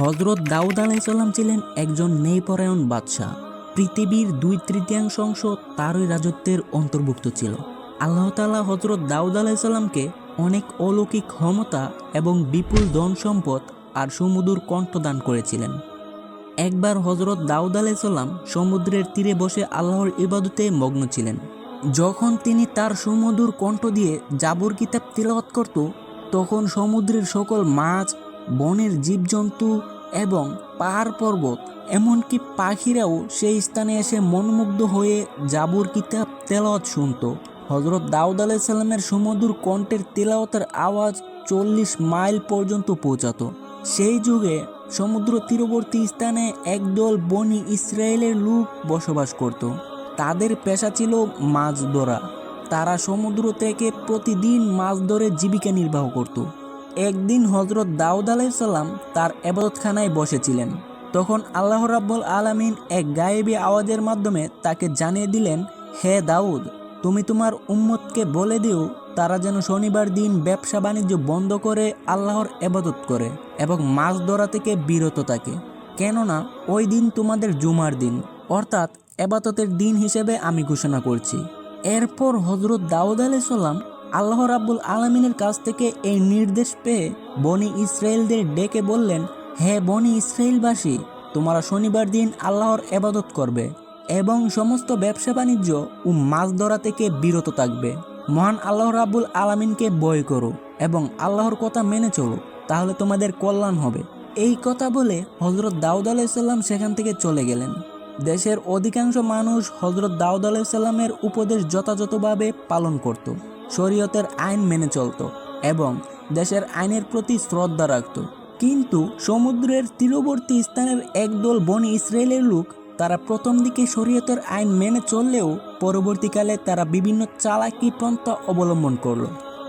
হজরত দাউদ আলাইসাল্লাম ছিলেন একজন নেইপরায়ণ বাদশাহ। পৃথিবীর দুই তৃতীয়াংশ অংশ তারই রাজত্বের অন্তর্ভুক্ত ছিল। আল্লাহ তাআলা হজরত দাউদ আলাইসাল্লামকে অনেক অলৌকিক ক্ষমতা এবং বিপুল ধন সম্পদ আর সুমধুর কণ্ঠ দান করেছিলেন। একবার হজরত দাউদ আলাইসাল্লাম সমুদ্রের তীরে বসে আল্লাহর ইবাদতে মগ্ন ছিলেন। যখন তিনি তার সুমধুর কণ্ঠ দিয়ে জাবর কিতাব তিলাওয়াত করত, তখন সমুদ্রের সকল মাছ বনের জীবজন্তু এবং পাহাড় পর্বত, এমনকি পাখিরাও সেই স্থানে এসে মনমুগ্ধ হয়ে জাবর কিতাব তেলাওয়াত শুনত। হজরত দাউদ আলাইসাল্লামের সুমধুর কণ্ঠের তেলাওয়াতের আওয়াজ চল্লিশ মাইল পর্যন্ত পৌঁছাতো। সেই যুগে সমুদ্র তীরবর্তী স্থানে একদল বনি ইসরায়েলের লোক বসবাস করত। তাদের পেশা ছিল মাছ ধরা। তারা সমুদ্র থেকে প্রতিদিন মাছ ধরে জীবিকা নির্বাহ করত। একদিন হজরত দাউদ আলাইসাল্লাম তার এবাদতখানায় বসেছিলেন। তখন আল্লাহ রাব্বুল আলামিন এক গায়েবী আওয়াজের মাধ্যমে তাকে জানিয়ে দিলেন, হে দাউদ, তুমি তোমার উম্মতকে বলে দিও, তারা যেন শনিবার দিন ব্যবসা বাণিজ্য বন্ধ করে আল্লাহর এবাদত করে এবং মাছ ধরা থেকে বিরত থাকে। কেননা, ওই দিন তোমাদের জুমার দিন, অর্থাৎ এবাদতের দিন হিসেবে আমি ঘোষণা করছি। এরপর হজরত দাউদ আলাইসাল্লাম আল্লাহ রাব্বুল আলমিনের কাছ থেকে এই নির্দেশ পেয়ে বনি ইসরায়েলদের ডেকে বললেন, হে বনি ইসরায়েলবাসী তোমরা শনিবার দিন আল্লাহর এবাদত করবে এবং সমস্ত ব্যবসা বাণিজ্য ও মাছ ধরা থেকে বিরত থাকবে। মহান আল্লাহ রাব্বুল আলামিনকে বয় করো এবং আল্লাহর কথা মেনে চলো, তাহলে তোমাদের কল্যাণ হবে। এই কথা বলে হজরত দাউদ আলাইসাল্লাম সেখান থেকে চলে গেলেন। দেশের অধিকাংশ মানুষ হজরত দাউদ আলাইসাল্লামের উপদেশ যথাযথভাবে পালন করত। শরীয়তের আইন মেনে চলত এবং দেশের আইনের প্রতি শ্রদ্ধা রাখত। কিন্তু সমুদ্রের তীরবর্তী স্থানের একদল বনি ইসরায়েলের লোক, তারা প্রথম দিকে শরীয়তের আইন মেনে চললেও পরবর্তীকালে তারা বিভিন্ন চালাকি পন্থা অবলম্বন করল।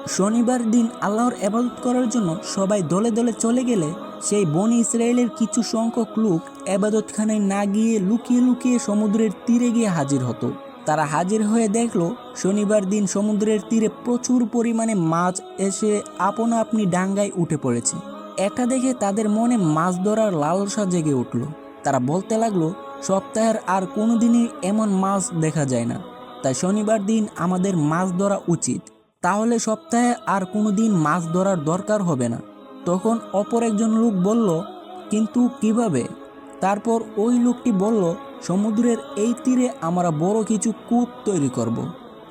শনিবার দিন আল্লাহর এবাদত করার জন্য সবাই দলে দলে চলে গেলে সেই বনি ইসরায়েলের কিছু সংখ্যক লোক এবাদতখানায় না গিয়ে লুকিয়ে লুকিয়ে সমুদ্রের তীরে গিয়ে হাজির হতো। তারা হাজির হয়ে দেখল, শনিবার দিন সমুদ্রের তীরে প্রচুর পরিমাণে মাছ এসে আপনা আপনি ডাঙ্গায় উঠে পড়েছে। এটা দেখে তাদের মনে মাছ ধরার লালসা জেগে উঠল। তারা বলতে লাগল, সপ্তাহের আর কোনো দিনই এমন মাছ দেখা যায় না। তাই শনিবার দিন আমাদের মাছ ধরা উচিত। তাহলে সপ্তাহে আর কোনো দিন মাছ ধরার দরকার হবে না। তখন অপর একজন লোক বলল, কিন্তু কীভাবে? তারপর ওই লোকটি বলল, সমুদ্রের এই তীরে আমরা বড় কিছু কূপ তৈরি করব।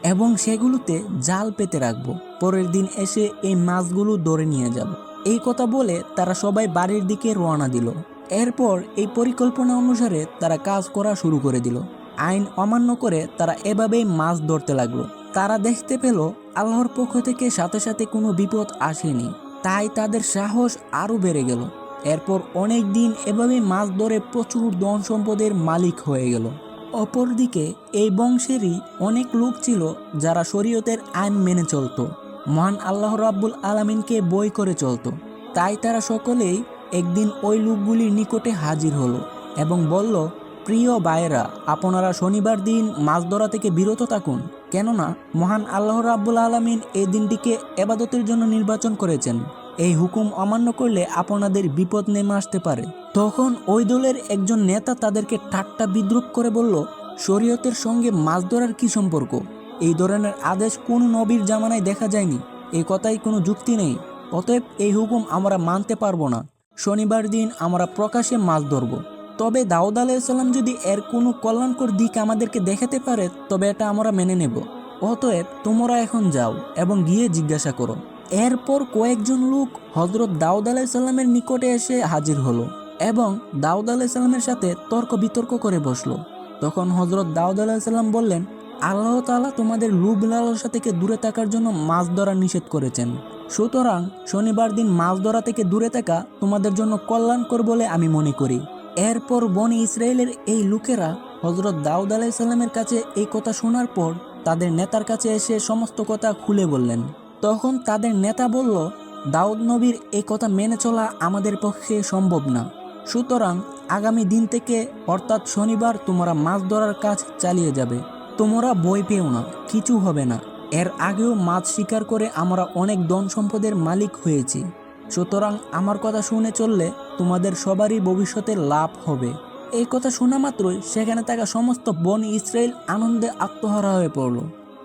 এবং সেগুলোতে জাল পেতে রাখব। পরের দিন এসে এই মাছগুলো ধরে নিয়ে যাব। এই কথা বলে তারা সবাই বাড়ির দিকে রওনা দিল। এরপর এই পরিকল্পনা অনুসারে তারা কাজ করা শুরু করে দিল। আইন অমান্য করে তারা এভাবেই মাছ ধরতে লাগল। তারা দেখতে পেল আল্লাহর পক্ষ থেকে সাথে সাথে কোনো বিপদ আসেনি। তাই তাদের সাহস আরও বেড়ে গেল। এরপর অনেক দিন এভাবে মাছ ধরে প্রচুর ধন সম্পদের মালিক হয়ে গেল। অপরদিকে এই বংশেরই অনেক লোক ছিল যারা শরীয়তের আইন মেনে চলতো। মহান আল্লাহ রাব্বুল আলামিনকে বই করে চলতো। তাই তারা সকলেই একদিন ওই লোকগুলির নিকটে হাজির হলো এবং বলল, প্রিয় ভাইয়েরা, আপনারা শনিবার দিন মাছ ধরা থেকে বিরত থাকুন। কেননা মহান আল্লাহ রাব্বুল আলমিন এই দিনটিকে এবাদতের জন্য নির্বাচন করেছেন। এই হুকুম অমান্য করলে আপনাদের বিপদ নেমে আসতে পারে। তখন ওই দলের একজন নেতা তাদেরকে ঠাট্টা বিদ্রুপ করে বলল, শরীয়তের সঙ্গে মাছ ধরার কী সম্পর্ক? এই ধরনের আদেশ কোন নবীর জামানায় দেখা যায়নি। এই কথাই কোনো যুক্তি নেই। অতএব এই হুকুম আমরা মানতে পারব না। শনিবার দিন আমরা প্রকাশ্যে মাছ ধরবো। তবে দাউদ আলাইসাল্লাম যদি এর কোনো কল্যাণকর দিক আমাদেরকে দেখাতে পারে, তবে এটা আমরা মেনে নেব। অতএব তোমরা এখন যাও এবং গিয়ে জিজ্ঞাসা করো। এরপর কয়েকজন লোক হজরত দাউদ আলাইসাল্লামের নিকটে এসে হাজির হলো এবং দাউদ আলাইসাল্লামের সাথে তর্ক বিতর্ক করে বসল। তখন হজরত দাউদ আলাইসাল্লাম বললেন, আল্লাহ তাআলা তোমাদের লুব লালসা থেকে দূরে থাকার জন্য মাছ ধরা নিষেধ করেছেন। সুতরাং শনিবার দিন মাছ ধরা থেকে দূরে থাকা তোমাদের জন্য কল্যাণকর বলে আমি মনে করি। এরপর বনি ইসরায়েলের এই লোকেরা হজরত দাউদ আলাইসাল্লামের কাছে এই কথা শোনার পর তাদের নেতার কাছে এসে সমস্ত কথা খুলে বললেন। তখন তাদের নেতা বলল, দাউদ নবীর এই কথা মেনে চলা আমাদের পক্ষে সম্ভব না। সুতরাং আগামী দিন থেকে, অর্থাৎ শনিবার, তোমরা মাছ ধরার কাজ চালিয়ে যাবে। তোমরা বই পেও না, কিছু হবে না। এর আগেও মাছ শিকার করে আমরা অনেক ধন সম্পদের মালিক হয়েছি। সুতরাং আমার কথা শুনে চললে তোমাদের সবারই ভবিষ্যতে লাভ হবে। এই কথা শোনা মাত্রই সেখানে থাকা সমস্ত বন ইসরায়েল আনন্দে আত্মহারা হয়ে পড়ল।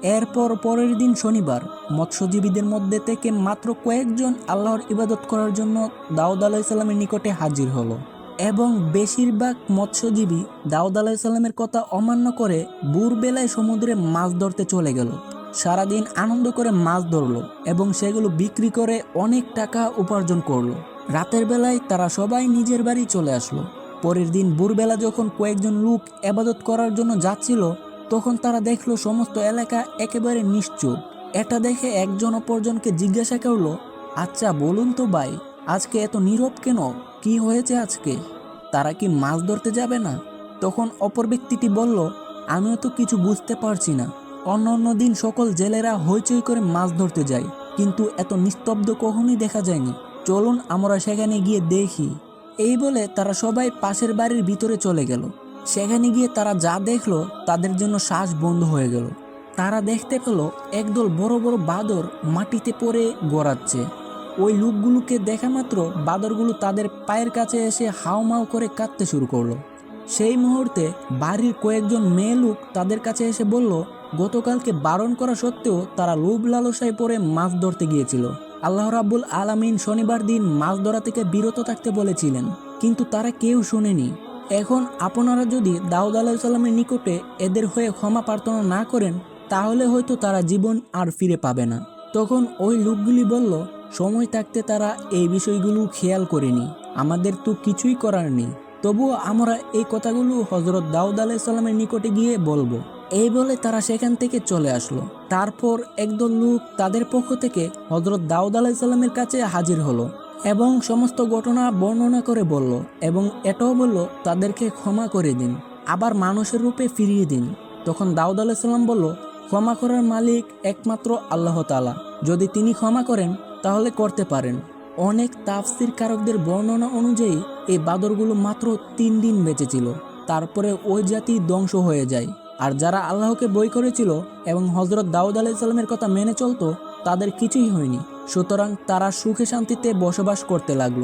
এরপর পরের দিন শনিবার, মৎস্যজীবীদের মধ্যে থেকে মাত্র কয়েকজন আল্লাহর ইবাদত করার জন্য দাউদ আলাইসাল্লামের নিকটে হাজির হলো। এবং বেশিরভাগ মৎস্যজীবী দাউদ আলাইসাল্লামের কথা অমান্য করে বুরবেলায় সমুদ্রে মাছ ধরতে চলে গেল। সারাদিন আনন্দ করে মাছ ধরলো এবং সেগুলো বিক্রি করে অনেক টাকা উপার্জন করল। রাতের বেলায় তারা সবাই নিজের বাড়ি চলে আসলো। পরের দিন ভোরবেলা যখন কয়েকজন লোক আবাদত করার জন্য যাচ্ছিল তখন তারা দেখল সমস্ত এলাকা একেবারে নিশ্চুপ। এটা দেখে একজন অপরজনকে জিজ্ঞাসা করল আচ্ছা বলুন তো ভাই, আজকে এত নীরব কেন? কি হয়েছে আজকে? তারা কি মাছ ধরতে যাবে না? তখন অপর ব্যক্তিটি বলল, আমিও তো কিছু বুঝতে পারছি না। অন্য অন্য দিন সকল জেলেরা হইচই করে মাছ ধরতে যায়, কিন্তু এত নিস্তব্ধ কখনই দেখা যায়নি। চলুন, আমরা সেখানে গিয়ে দেখি। এই বলে তারা সবাই পাশের বাড়ির ভিতরে চলে গেল। সেখানে গিয়ে তারা যা দেখল তাদের জন্য শ্বাস বন্ধ হয়ে গেল। তারা দেখতে পেল একদল বড় বড় বাদর মাটিতে পড়ে গড়াচ্ছে। ওই লোকগুলোকে দেখা মাত্র বাদরগুলো তাদের পায়ের কাছে এসে হাওমাও করে কাঁদতে শুরু করল। সেই মুহূর্তে বাড়ির কয়েকজন মেয়ে লোক তাদের কাছে এসে বলল, গতকালকে বারণ করা সত্ত্বেও তারা লোভ লালসায় পড়ে মাছ ধরতে গিয়েছিল। আল্লাহ রাব্বুল আলামিন শনিবার দিন মাছ ধরা থেকে বিরত থাকতে বলেছিলেন, কিন্তু তারা কেউ শুনেনি। এখন আপনারা যদি দাউদ আলাহিসাল্লামের নিকটে এদের হয়ে ক্ষমা প্রার্থনা না করেন, তাহলে হয়তো তারা জীবন আর ফিরে পাবে না। তখন ওই লোকগুলি বলল, সময় থাকতে তারা এই বিষয়গুলো খেয়াল করেনি। আমাদের তো কিছুই করার নেই। তবুও আমরা এই কথাগুলো হজরত দাউদ আলাইসাল্লামের নিকটে গিয়ে বলব। এই বলে তারা সেখান থেকে চলে আসলো। তারপর একদল লোক তাদের পক্ষ থেকে হজরত দাউদ আলাইসাল্লামের কাছে হাজির হলো। এবং সমস্ত ঘটনা বর্ণনা করে বলল এবং এটাও বলল, তাদেরকে ক্ষমা করে দিন, আবার মানুষের রূপে ফিরিয়ে দিন। তখন দাউদ আলাইসাল্লাম বলল, ক্ষমা করার মালিক একমাত্র আল্লাহ তালা যদি তিনি ক্ষমা করেন, তাহলে করতে পারেন। অনেক তাফসির কারকদের বর্ণনা অনুযায়ী এই বাদরগুলো মাত্র তিন দিন বেঁচেছিল তারপরে ওই জাতি ধ্বংস হয়ে যায়। আর যারা আল্লাহকে বই করেছিল এবং হজরত দাউদ আলাইসাল্লামের কথা মেনে চলতো, তাদের কিছুই হয়নি। সুতরাং তারা সুখে শান্তিতে বসবাস করতে লাগল।